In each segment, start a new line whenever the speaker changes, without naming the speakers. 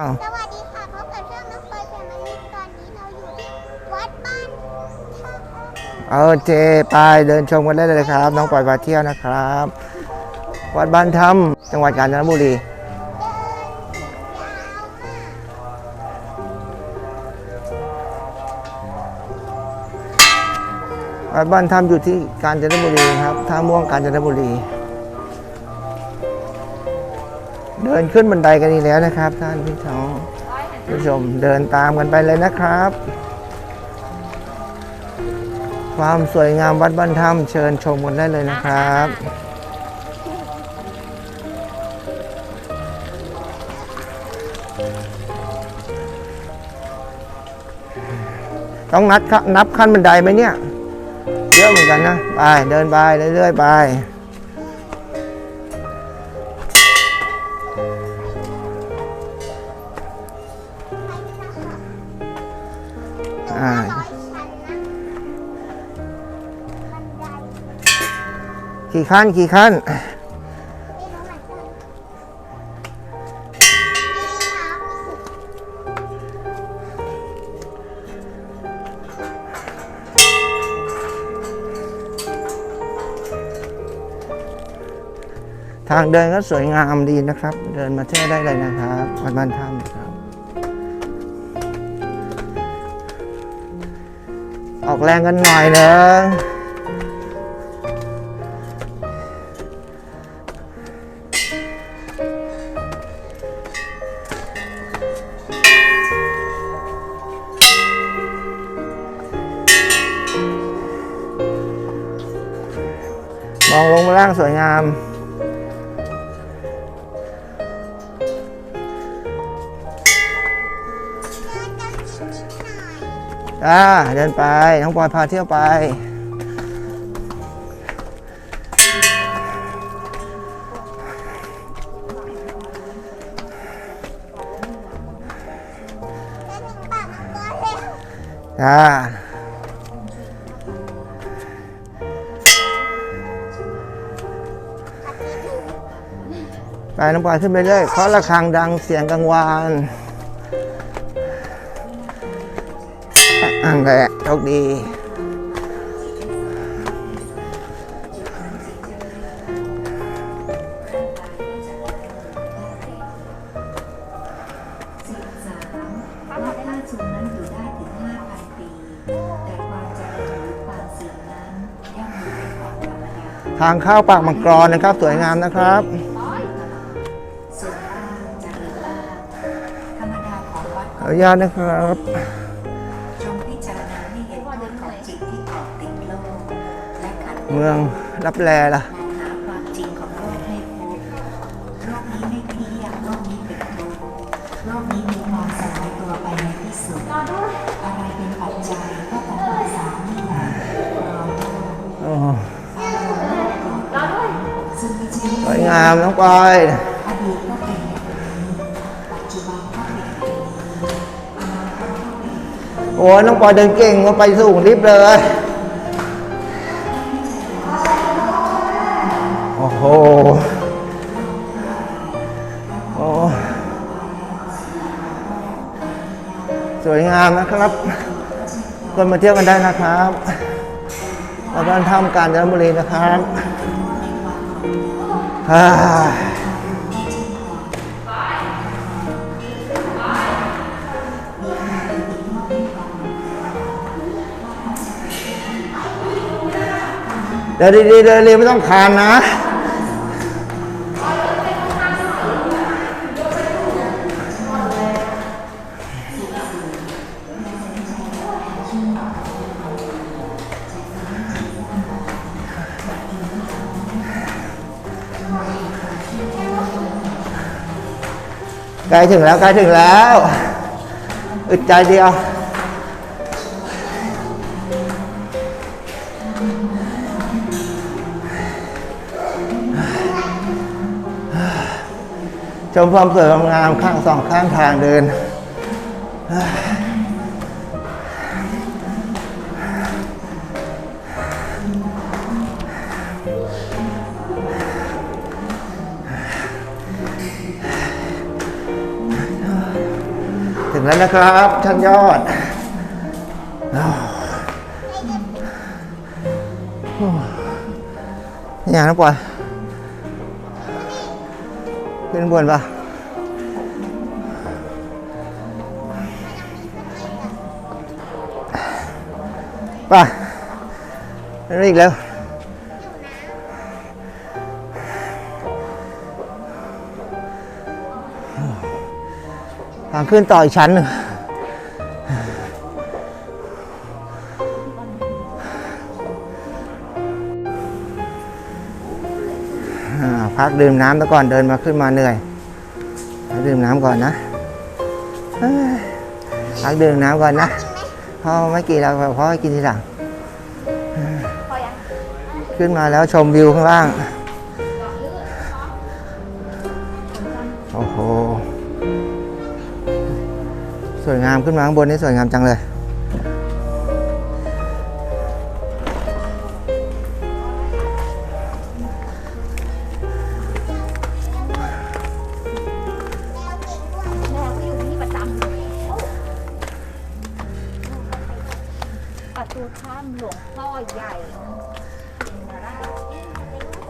อ้าว
สวัสดีค่ะพบกับช่องน้องปอยแฟมิลี่ตอนนี้เราอยู่ที่วัดบ้านท่าอ้อ
โอเคไปเดินชมกันได้เลยครับ น้องปล่อยพาเที่ยวนะครับ วัดบ้านถ้ำจังหวัดกาญจนบุรี
เดินยาวมาก
วัดบ้านถ้ำอยู่ที่กาญจนบุรีครับท่าม่วงกาญจนบุรี เดินขึ้นบันไดกันอีกแล้วนะครับ ท่านพี่น้องผู้ชมเดินตามกันไปเลยนะครับ ความสวยงามวัดบ้านถ้ำเชิญชมกันได้เลยนะครับ ต้องนัดครับนับขั้นบันไดไหมเนี่ย เยอะเหมือนกันนะ ไป เดินไปเรื่อยๆไป อ่ากี่ขั้นกี่ขั้นางเดินก็สวยงามดีนะครับ เดินมาเที่ยวได้เลยนะครับวัดบ้านถ้ำครับ ออกแรงกันหน่อยเนอ อ่า
เดิน
ไป น้องปอยพาเที่ยวไป อ่า ไปน้องปอยขึ้นไปเลยเคาะระฆังดังเสียงกังวาน อันแหละโชคดี
พระธาตุสูงนั้นอยู่ได้ถึง5,000ปีแต่ความเจริญหรือความเสื่อมนั้นย่อมมีเป็นของธรรมดา
ทางเข้าปากมังกรนะครับ สวยงามนะครับ
ส่วนล่างเจริญมากธรรมดาของวัด
ขออนุญาตนะครับ
เมื
องรับแลล่ะ
ความจริงของโลกให้พบโลกนี้ไม่เที่ยงโลกนี้เป็นทุกข์โลกนี้มีความสลายตัวไปในที่สุด อะไรเป็นปัจจัยก็แต่ภาษานี่แหละโอ้ซึ่งไม่ใช่
สวยงามน้องปอย
อดีตก็เป็นอย่างนี้ปัจจุบันก็เป็นอย่างนี้อนาคตก็เป็นอย่างนี้
โอ้ยน้องปอยเดินเก่งมาไปสูงลิฟต์เลย หโอ้สวยงามนะครับคนมาเที่ยวกันได้นะครับมาบ้านถ้ำกาญจนบุรีนะครับฮ่าเดินดีๆเดินเร็วไม่ต้องคานนะ ใกล้ถึงแล้วใกล้ถึงแล้ว อึดใจเดียวชมความสวยความงามข้างสองข้างทางเดิน งแล้วนะครับชั้นยอดอ้าวโอ้ยนี่อย่างนะปอยขึ้นข้างบนปะไปเร็วอีกแล้ว ทางขึ้นต่ออีกชั้นหนึ่งอ่าพักดื่มน้ำแล้วก่อนเดินมาขึ้นมาเหนื่อยพักดื่มน้ำก่อนนะเอ้ยพักดื่มน้ำก่อนนะพ่อไม่กินแล้วพ่อให้กินทีหลังขึ้นมาแล้วชมวิวข้างล่าง สวยงามขึ้นมาข้างบนนี่สวยงามจังเลย
แมวก็อยู่ที่นี่ประจำเลย
ประตูถ้ำหลวงพ่อใหญ่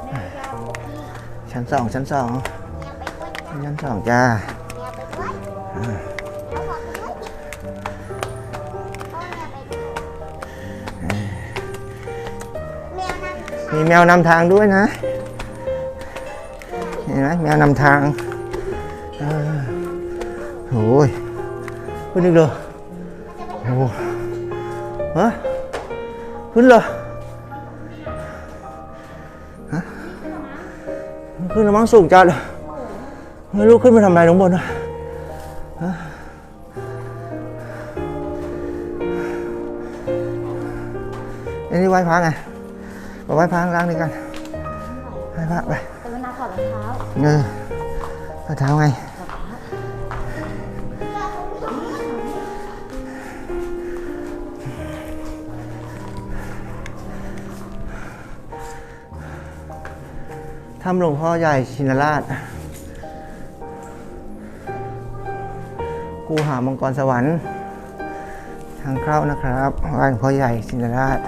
แม่ย่าบอกพี่
ชั้นสองชั้นสอง
แมวไปด้วยจ้ะ
ชั้นสองจ้า
มวนำทาง
มีแมวนำทางด้วยนะ เห็นไหมแมวนำทางเออโอ้ยขึ้นอีกเลยโอ้โหฮะขึ้นเลยฮะขึ้นแล้วมั้งสูงจัดเลยไม่รู้ขึ้นไปทำอะไรลงบนวะฮะอันนี้ไหว้พระไง ไปไหว้พระข้างล่างนี่กันไหว้พระไป
แต่เวลาถอดรองเท้า
เออข้อเท้าไงถ้ำหลวงพ่อใหญ่ชินราช กูหามังกรสวรรค์ ทางเข้านะครับไหว้หลวงพ่อใหญ่ชินราช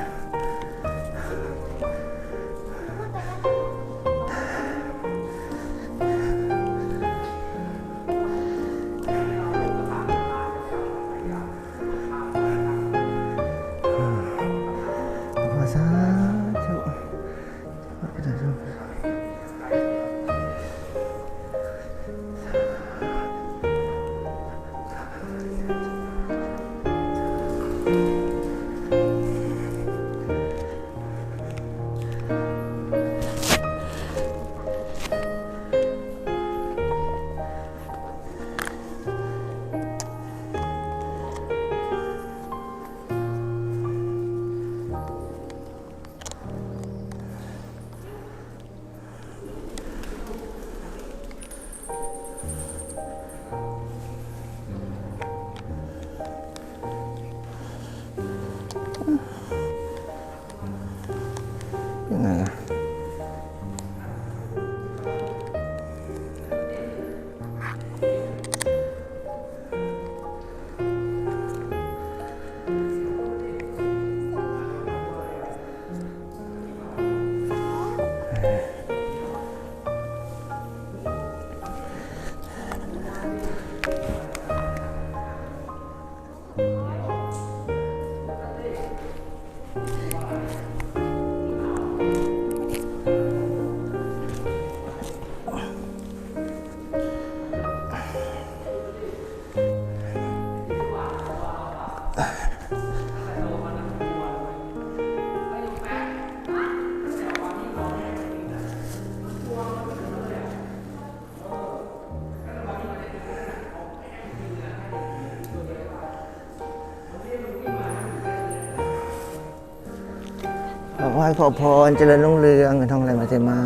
ขอไหว้ขอพรเจริญรุ่งเรืองเงินทองไหลมาเทมา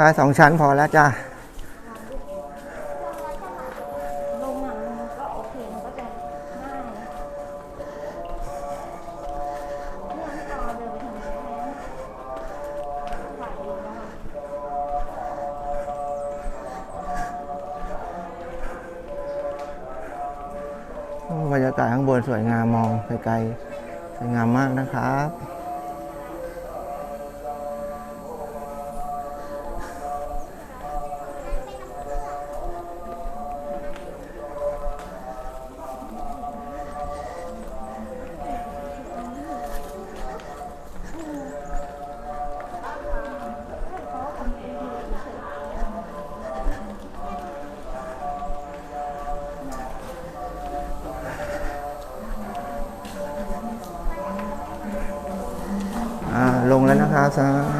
ก็สองชั้นพอแล้วจ้า
ลงอะมันก็โอเคมันก็จะง่ายเนี่ยพี่ต่อเดินทางแทนถ่ายรูปแล้วอะ
โอ้บรรยากาศข้างบนสวยงามมองไกลๆสวยงามมากนะครับ ง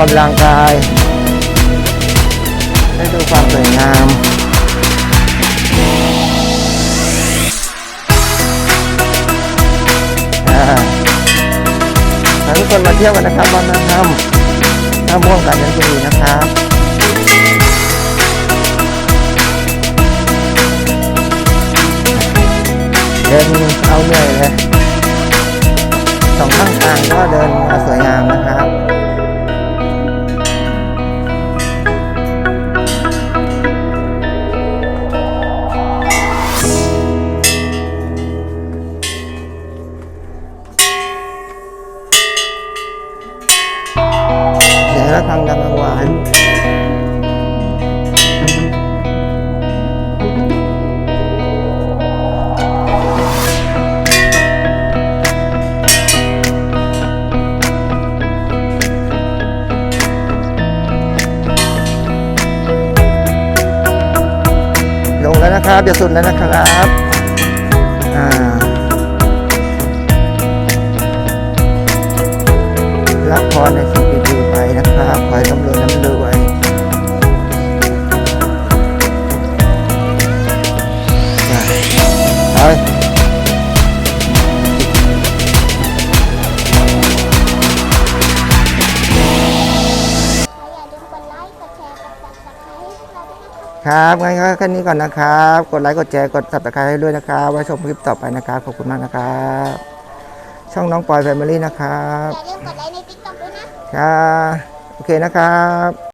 กำลังกาย ได้ดูความสวยงามอ่าให้ทุกคนมาเที่ยวกันนะครับวันนั้นทำท่าม่วงกันยันบุรีนะครับเดินเอาเหนื่อยเลยสองข้างทางก็เดินสวยงามนะครับ จะสุดแล้วนะครับ
นะคะ
ครับงั้นก็แค่นี้ก่อนนะครับ กดไลค์กดแชร์กด subscribe ให้ด้วยนะครับ ไว้ชมคลิปต่อไปนะครับ ขอบคุณมากนะครับ ช่องน้องปอยแฟมิลี่นะครับ
อย่าลืมกดไลค์ใน TikTok ด้วยนะ
ครับ โอเคนะครับ